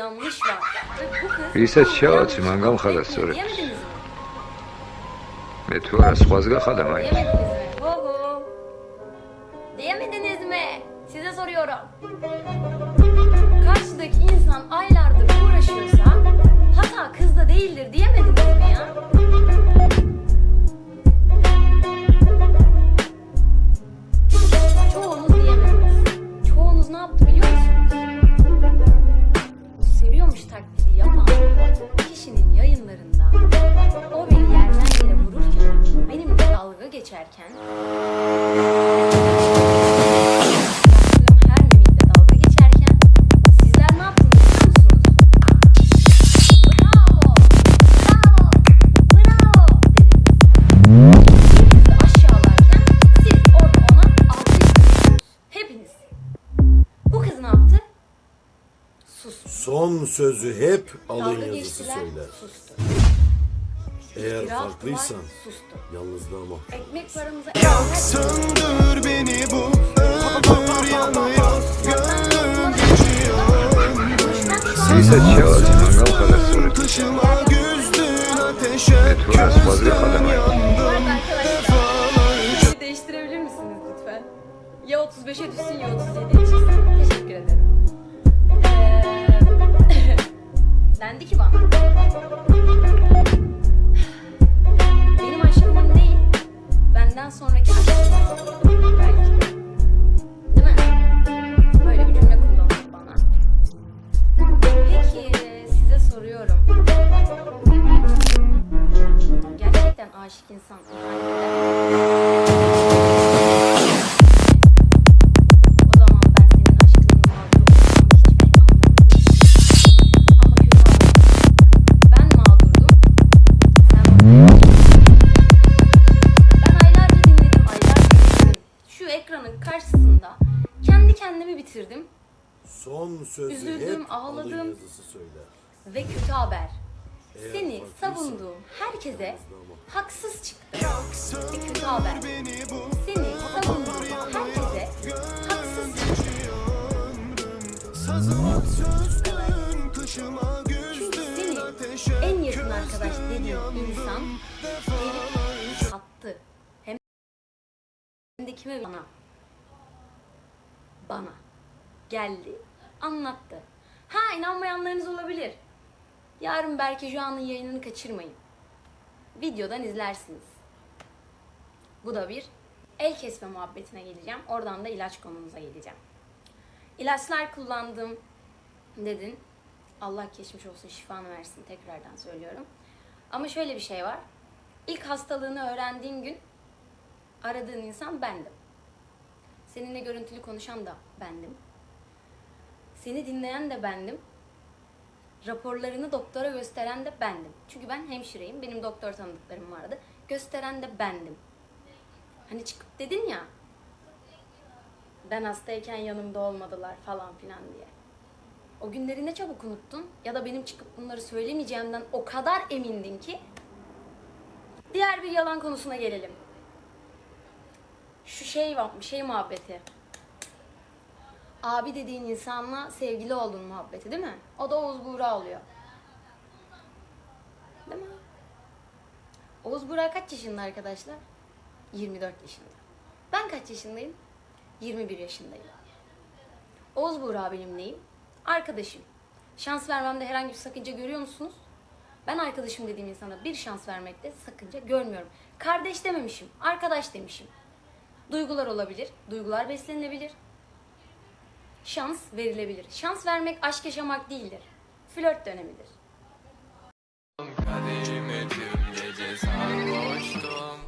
yanlış var. Isa çağaçı mangam kadar soru. Ve tuğras fazla kadar mı? Diyemediniz mi? Size soruyorum. Karşıdaki insan aylardır uğraşıyorsa hata kızda değildir diyemediniz mi ya? Sus. Son sözü hep alın yazısı söyler. sustu. Eğer farklıysan yalnızlığa mahkum. Ekmek paramıza... Yak söndür beni bu ömür yanıyor. Gönlüm geçiyor. Taşıma güzdün ateşe Közden yandım Değiştirebilir misiniz lütfen? Ya 35'e düşsün ya 37'ye çıksın. Teşekkür ederim. Bitirdim. Son sözü Üzüldüm, hep ağladım. Ve kötü haber. Seni savunduğum herkese haksız çıktı. Kötü haber. Seni savunduğum herkese haksız çıktı. Sazıma sözdün Kışıma Çünkü seni ateşe en yakın arkadaş dediğin insan gelip attı. Hem de kime? Bana. Bana. Geldi. Anlattı. Ha inanmayanlarınız olabilir. Yarın belki Juan'ın yayınını kaçırmayın. Videodan izlersiniz. Bu da bir el kesme muhabbetine geleceğim. Oradan da ilaç konumuza geleceğim. İlaçlar kullandım dedin. Allah geçmiş olsun şifanı versin tekrardan söylüyorum. Ama şöyle bir şey var. İlk hastalığını öğrendiğin gün aradığın insan bendim. Seninle görüntülü konuşan da bendim. Seni dinleyen de bendim. Raporlarını doktora gösteren de bendim. Çünkü ben hemşireyim. Benim doktor tanıdıklarım vardı. Gösteren de bendim. Hani çıkıp dedin ya. Ben hastayken yanımda olmadılar falan filan diye. O günleri ne çabuk unuttun ya da benim çıkıp bunları söylemeyeceğimden o kadar emindin ki diğer bir yalan konusuna gelelim. Şu şey şey muhabbeti. Abi dediğin insanla sevgili oldun muhabbeti değil mi? O da Oğuz Buğra oluyor. Değil mi? Oğuz Buğra kaç yaşında arkadaşlar? 24 yaşında. Ben kaç yaşındayım? 21 yaşındayım. Oğuz Buğra benim neyim? Arkadaşım. Şans vermemde herhangi bir sakınca görüyor musunuz? Ben arkadaşım dediğim insana bir şans vermekte sakınca görmüyorum. Kardeş dememişim, arkadaş demişim. Duygular olabilir, duygular beslenilebilir. Şans verilebilir. Şans vermek aşk yaşamak değildir. Flört dönemidir. Kadehimi tüm gece sarhoştum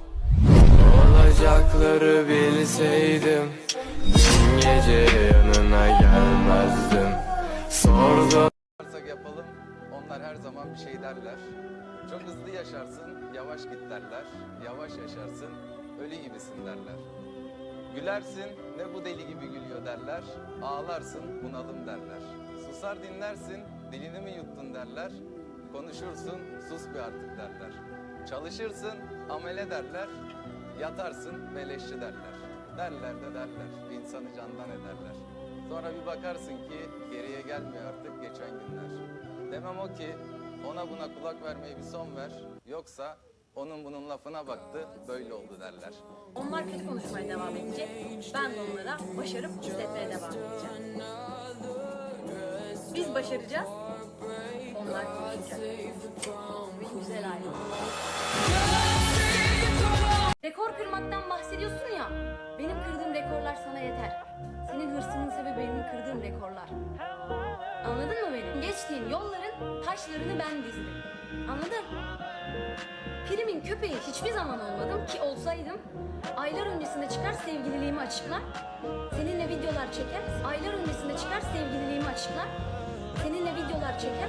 Olacakları bilseydim Dün gece yanına gelmezdim Sordum yaparsak yapalım onlar her zaman bir şey derler. Çok hızlı yaşarsın yavaş git derler. Yavaş yaşarsın ölü gibisin derler. Gülersin ne bu deli gibi gülüyor derler. Ağlarsın bunalım derler. Susar dinlersin dilini mi yuttun derler. Konuşursun sus bir artık derler. Çalışırsın amele derler. Yatarsın beleşçi derler. Derler de derler. insanı candan ederler. Sonra bir bakarsın ki geriye gelmiyor artık geçen günler. Demem o ki ona buna kulak vermeyi bir son ver. Yoksa onun bunun lafına baktı böyle oldu derler. Onlar kötü konuşmaya devam edecek. Ben de onlara başarıp hissetmeye devam edeceğim. Biz başaracağız. Onlar konuşacak. Bir güzel aile. Rekor kırmaktan bahsediyorsun ya. Benim kırdığım rekorlar sana yeter. Senin hırsının sebebi benim kırdığım rekorlar. Anladın mı beni? Geçtiğin yolların taşlarını ben dizdim. Anladın? Prim'in köpeği hiçbir zaman olmadım ki olsaydım. Aylar öncesinde çıkar sevgililiğimi açıklar. Seninle videolar çeker. Aylar öncesinde çıkar sevgililiğimi açıklar. Seninle videolar çeker.